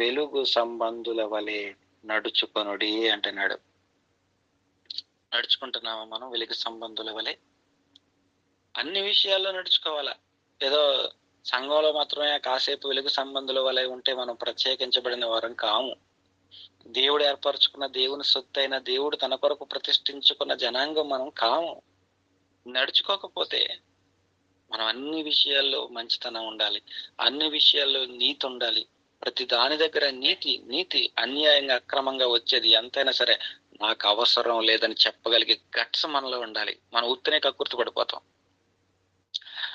వెలుగు సంబంధుల వలె నడుచుకొనుడి అంటున్నాడు. నడుచుకుంటున్నామా మనం? వెలుగు సంబంధుల వలె. అన్ని విషయాల్లో నడుచుకోవాలా? ఏదో సంఘంలో మాత్రమే కాసేపు వెలుగు సంబంధుల వలె ఉంటే మనం ప్రత్యేకించబడిన వారం కాము. దేవుడు ఏర్పరచుకున్న దేవుని సొత్తైన దేవుడు తన కొరకు ప్రతిష్ఠించుకున్న జనాంగం మనం కాము. నడుచుకోకపోతే మనం అన్ని విషయాల్లో మంచితనం ఉండాలి. అన్ని విషయాల్లో నీతి ఉండాలి. ప్రతి దాని దగ్గర నీతి నీతి అన్యాయంగా అక్రమంగా వచ్చేది ఎంతైనా సరే నాకు అవసరం లేదని చెప్పగలిగే గట్స్ మనలో ఉండాలి. మనం ఉత్తినే కక్కుర్తి పడిపోతాం.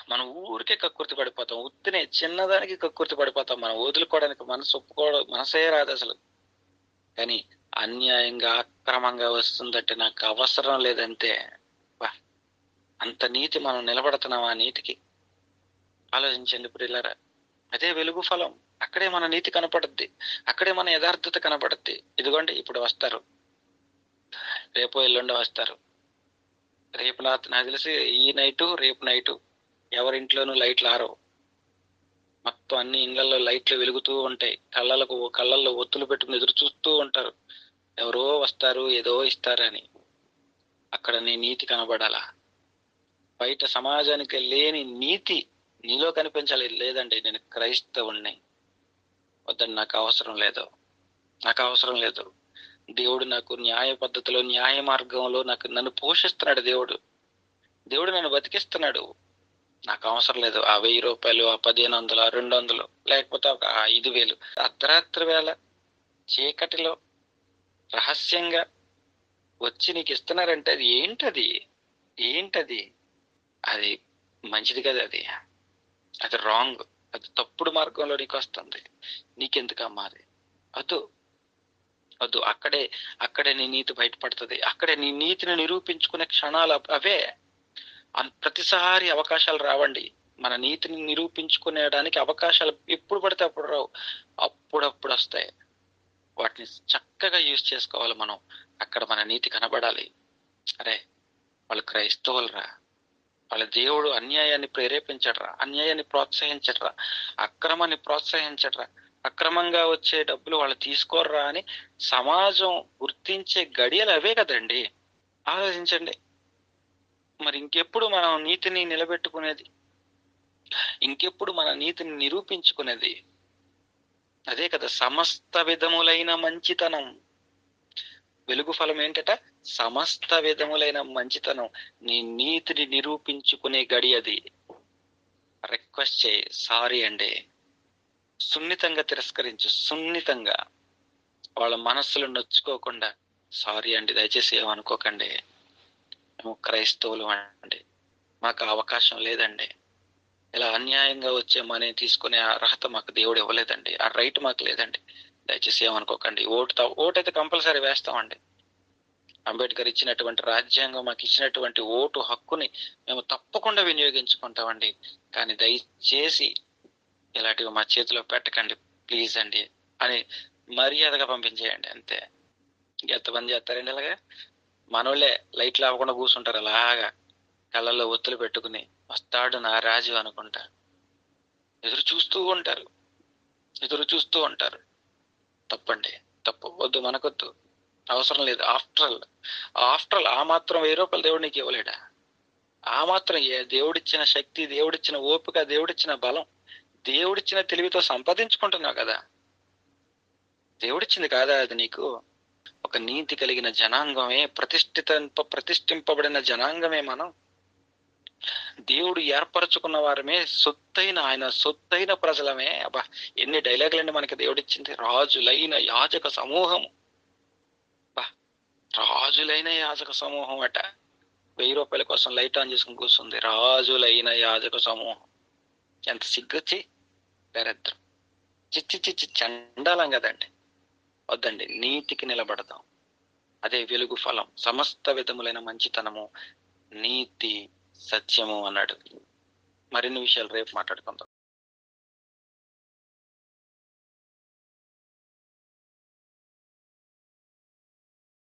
మనం ఊరికే కక్కుర్తి పడిపోతాం. ఉత్తినే చిన్నదానికి కక్కుర్తి పడిపోతాం. మనం వదులుకోవడానికి మనసు ఒప్పుకోవడం మనసే రాదు అసలు. కానీ అన్యాయంగా అక్రమంగా వస్తుందంటే నాకు అవసరం లేదంటే అంత నీతి మనం నిలబడుతున్నాం ఆ నీతికి. ఆలోచించండి ఇప్పుడు ప్రియులరా. అదే వెలుగు ఫలం. అక్కడే మన నీతి కనపడుద్ది. అక్కడే మన యథార్థత కనపడుద్ది. ఇదిగోండి ఇప్పుడు వస్తారు. రేపు ఎల్లుండి వస్తారు. రేపు నా నాకు తెలిసి ఈ నైటు రేపు నైటు ఎవరింట్లోనూ లైట్లు ఆరవు. మొత్తం అన్ని ఇళ్ళలో లైట్లు వెలుగుతూ ఉంటాయి. కళ్ళలకు కళ్ళల్లో ఒత్తులు పెట్టుకుని ఎదురు చూస్తూ ఉంటారు. ఎవరో వస్తారు ఏదో ఇస్తారని. అక్కడ నీ నీతి కనబడాలా? బయట సమాజానికి లేని నీతి నీలో కనిపించాలి లేదండి నేను క్రైస్తవుణ్ణి. వద్దని నాకు అవసరం లేదు. నాకు అవసరం లేదు. దేవుడు నాకు న్యాయ పద్ధతిలో న్యాయ మార్గంలో నాకు నన్ను పోషిస్తున్నాడు దేవుడు. దేవుడు నన్ను బతికిస్తున్నాడు. నాకు అవసరం లేదు. ఆ వెయ్యి రూపాయలు ఆ పదిహేను వందలు ఆ రెండు వందలు లేకపోతే ఒక ఐదు వేలు. అర్ధరాత్రి వేళ చీకటిలో రహస్యంగా వచ్చి నీకు ఇస్తున్నారంటే అది ఏంటది? ఏంటది? అది మంచిది కదా అది? అది రాంగ్ అది తప్పుడు మార్గంలో నీకు వస్తుంది. నీకెందుకు అది అదు అదు అక్కడే అక్కడే నీ నీతి బయటపడుతుంది. అక్కడే నీ నీతిని నిరూపించుకునే క్షణాలు అవే ప్రతిసారి అవకాశాలు రావండి. మన నీతిని నిరూపించుకునేడానికి అవకాశాలు ఎప్పుడు పడితే అప్పుడు రావు. అప్పుడప్పుడు వస్తాయి. వాటిని చక్కగా యూజ్ చేసుకోవాలి మనం. అక్కడ మన నీతి కనబడాలి. అరే వాళ్ళు క్రైస్తవులరా? వాళ్ళ దేవుడు అన్యాయాన్ని ప్రేరేపించడరా అన్యాయాన్ని ప్రోత్సహించడరా అక్రమాన్ని ప్రోత్సహించడరా అక్రమంగా వచ్చే డబ్బులు వాళ్ళు తీసుకోర్రా అని సమాజం గుర్తించే గడియలు అవే కదండి. ఆలోచించండి. మరి ఇంకెప్పుడు మనం నీతిని నిలబెట్టుకునేది? ఇంకెప్పుడు మన నీతిని నిరూపించుకునేది? అదే కదా సమస్త విధములైన మంచితనం. వెలుగు ఫలం ఏంటట సమస్త విధములైన మంచితనం నీ నీతిని నిరూపించుకునే గడి అది. రిక్వెస్ట్ చేయి. సారీ అండి. సున్నితంగా తిరస్కరించు. సున్నితంగా. వాళ్ళ మనస్సులు నొచ్చుకోకుండా. సారీ అండి. దయచేసి ఏమనుకోకండి మేము క్రైస్తవులు అండి. మాకు అవకాశం లేదండి. ఇలా అన్యాయంగా వచ్చే మనీ తీసుకునే అర్హత మాకు దేవుడు ఇవ్వలేదండి. ఆ రైట్ మాకు లేదండి. దయచేసి ఏమనుకోకండి. ఓటు ఓటు అయితే కంపల్సరీ వేస్తామండి. అంబేద్కర్ ఇచ్చినటువంటి రాజ్యాంగం మాకు ఇచ్చినటువంటి ఓటు హక్కుని మేము తప్పకుండా వినియోగించుకుంటామండి. కానీ దయచేసి ఇలాంటివి మా చేతిలో పెట్టకండి. ప్లీజ్ అండి అని మర్యాదగా పంపించేయండి. అంతే. ఎంతమంది చేస్తారండి ఇలాగా? మనోళ్ళే లైట్లు అవ్వకుండా కూర్చుంటారు అలాగా. కళ్ళల్లో ఒత్తులు పెట్టుకుని వస్తాడు నా రాజు అనుకుంటా. ఎదురు చూస్తూ ఉంటారు. ఎదురు చూస్తూ ఉంటారు. చెప్పండి. తప్పు వద్దు మనకొద్దు. అవసరం లేదు. ఆఫ్టర్ ఆల్ ఆఫ్టర్ ఆల్ ఆ మాత్రం వెయ్యి రూపాయలు దేవుడు నీకు ఇవ్వలేడా? ఆ మాత్రం ఏ దేవుడిచ్చిన శక్తి దేవుడిచ్చిన ఓపిక దేవుడిచ్చిన బలం దేవుడిచ్చిన తెలివితో సంపాదించుకుంటున్నావు కదా? దేవుడిచ్చింది కాదా అది నీకు? ఒక నీతి కలిగిన జనాంగమే ప్రతిష్ఠిత ప్రతిష్ఠింపబడిన జనాంగమే మనం. దేవుడు ఏర్పరచుకున్న వారమే సొత్తైన ఆయన సొత్తైన ప్రజలమే. అబ్బా ఎన్ని డైలాగులండి మనకి దేవుడిచ్చింది. రాజులైన యాజక సమూహం. బా రాజులైన యాజక సమూహం అట. వెయ్యి రూపాయల కోసం లైట్ ఆన్ చేసుకుని కూర్చుంది. రాజులైన యాజక సమూహం. ఎంత సిగ్గొచ్చి దరిద్రం. చిచ్చి చిచ్చి చండాలం కదండి. వద్దండి నీతికి నిలబడదాం. అదే వెలుగు ఫలం. సమస్త విధములైన మంచితనము నీతి సత్యము అన్నాడు మరిన్ని విషయాలు రేపు మాట్లాడుకుందాం.